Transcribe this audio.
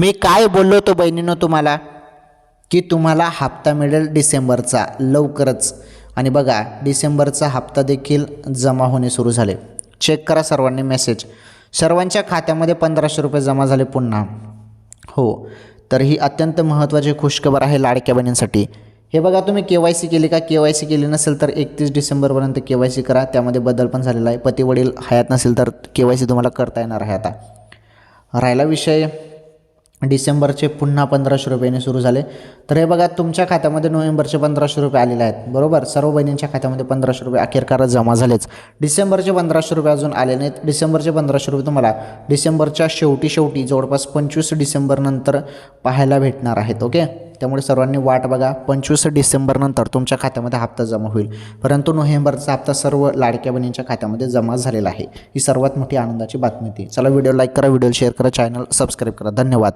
मी काय बोललो होतो बहिणीनं तुम्हाला? की तुम्हाला हप्ता मिळेल डिसेंबरचा लवकरच. आणि बघा डिसेंबरचा हप्ता देखील जमा होणे सुरू झाले. चेक करा सर्वांनी मेसेज सर्वांच्या खात्यामध्ये पंधराशे रुपये जमा झाले पुन्हा. हो तर ही अत्यंत महत्त्वाची खुशखबर आहे लाडक्या बहिणींसाठी. हे बघा तुम्ही के वाय सी केली का? के वाय सी केली नसेल तर एकतीस डिसेंबरपर्यंत के वाय सी करा. त्यामध्ये बदल पण झालेला आहे. पती वडील हयात नसेल तर के वाय सी तुम्हाला करता येणार आहे आता. राहिला विषय. डिसेंबरचे पुन्हा पंधराशे रुपयाने सुरू झाले. तर हे बघा तुमच्या खात्यामध्ये नोव्हेंबरचे पंधराशे रुपये आलेले आहेत. बरोबर? सर्व बहिणींच्या खात्यामध्ये पंधराशे रुपये अखेरकार जमा झालेच. डिसेंबरचे पंधराशे रुपये अजून आले नाहीत. डिसेंबरचे पंधराशे रुपये तुम्हाला डिसेंबरच्या शेवटी शेवटी जवळपास पंचवीस डिसेंबरनंतर पाहायला भेटणार आहेत ओके? त्यामुळे सर्वांनी वाट बघा. पंचवीस डिसेंबरनंतर तुमच्या खात्यामध्ये हप्ता जमा होईल. परंतु नोव्हेंबरचा हप्ता सर्व लाडक्या बहिणींच्या खात्यामध्ये जमा झालेला आहे. ही सर्वात मोठी आनंदाची बातमी होती. चला व्हिडिओ लाईक करा व्हिडिओ शेअर करा चॅनल सबस्क्राईब करा. धन्यवाद.